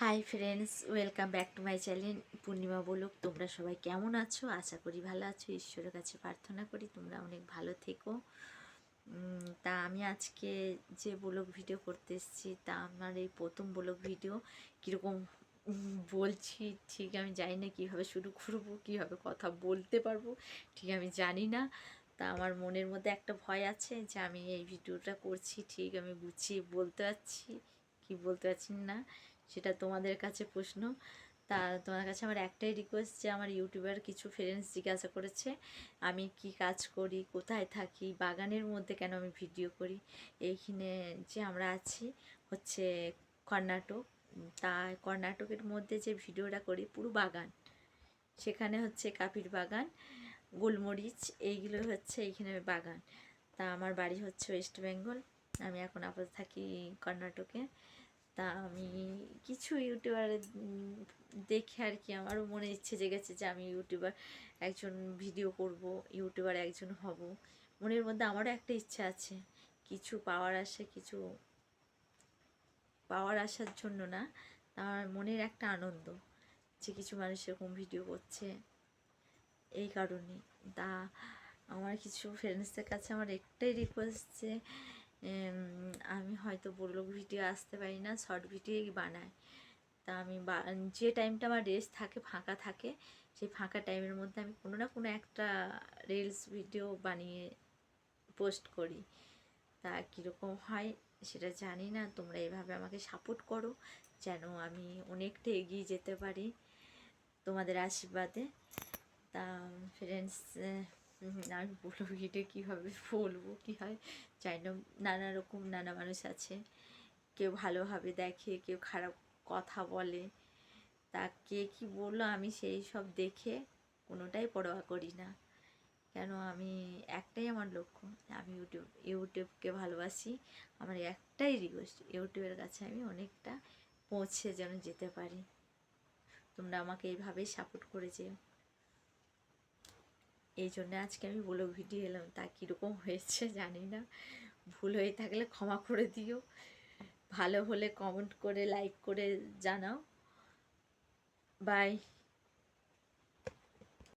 Hi friends welcome back to my channel Purnima বলুক তোমরা সবাই কেমন আছো? আশা করি ভালো আছো। ঈশ্বরের কাছে প্রার্থনা করি তোমরা অনেক ভালো থেকো। তা আমি আজকে যে ব্লগ ভিডিও করতে এসেছি, তা আমার এই প্রথম ব্লগ ভিডিও কীরকম বলছি, ঠিক আমি জানি না কীভাবে শুরু করব, কীভাবে কথা বলতে পারব, ঠিক আমি জানি না। তা আমার মনের মধ্যে একটা ভয় আছে যে আমি এই ভিডিওটা করছি, ঠিক আমি গুছিয়ে বলতে পারছি, কি বলতে পারছি না। সেটা তোমাদের কাছে প্রশ্ন। তা তোমার কাছে আমার একটাই রিকোয়েস্ট যে আমার ইউটিউবার কিছু ফ্রেন্ডস জিজ্ঞাসা করেছে, আমি কি কাজ করি, কোথায় থাকি, বাগানের মধ্যে কেন আমি ভিডিও করি? এইখানে যে আমরা আছি হচ্ছে কর্ণাটক। তা কর্ণাটকের মধ্যে যে ভিডিওটা করি, পুরো বাগান। সেখানে হচ্ছে কাপির বাগান, গোলমরিচ, এইগুলো হচ্ছে এইখানে বাগান। তা আমার বাড়ি হচ্ছে ওয়েস্ট বেঙ্গল আমি এখন আপাতত থাকি কর্ণাটকে। তা আমি কিছু ইউটিউবার দেখে আর কি আমারও মনে ইচ্ছে জেগেছে যে আমি ইউটিউবার একজন ভিডিও করব, ইউটিউবার একজন হব। মনের মধ্যে আমারও একটা ইচ্ছা আছে। কিছু পাওয়ার আসে, কিছু পাওয়ার আসার জন্য না আমার মনের একটা আনন্দ যে কিছু মানুষ এরকম ভিডিও করছে। এই কারণে। তা আমার কিছু ফ্রেন্ডসদের কাছে আমার একটাই রিকোয়েস্ট যে আমি হয়তো ব্লগ ভিডিও আসতে পারি না, শর্ট ভিডিওই বানাই তা আমি যে টাইমটা আমার রেস্ট থাকে, ফাঁকা থাকে, সেই ফাঁকা টাইমের মধ্যে আমি কোনো না কোনো একটা রিলস ভিডিও বানিয়ে পোস্ট করি। তা কীরকম হয় সেটা জানি না, তোমরা এভাবে আমাকে সাপোর্ট করো, যেন আমি অনেকটা এগিয়ে যেতে পারি তোমাদের আশীর্বাদে। তা ফ্রেন্ডস বলব ভিডিও কীভাবে বলব, কী হয়? জানি না, নানা রকম নানা মানুষ আছে। কেউ ভালোভাবে দেখে, কেউ খারাপ কথা বলে। তা কে কী বলল আমি সেই সব দেখে কোনোটাই পরোয়া করি না। কেন আমি একটাই আমার লক্ষ্য, আমি ইউটিউব, ইউটিউবকে ভালোবাসি। আমার একটাই রিকোয়েস্ট ইউটিউবের কাছে আমি অনেকটা পৌঁছে যেন যেতে পারি। তোমরা আমাকে এইভাবেই সাপোর্ট করে এই জন্য আজকে আমি ব্লগ ভিডিও এলাম। তা কীরকম হয়েছে জানি না। ভুল হয়ে থাকলে ক্ষমা করে দিও। ভালো হলে কমেন্ট করে লাইক করে জানাও। বাই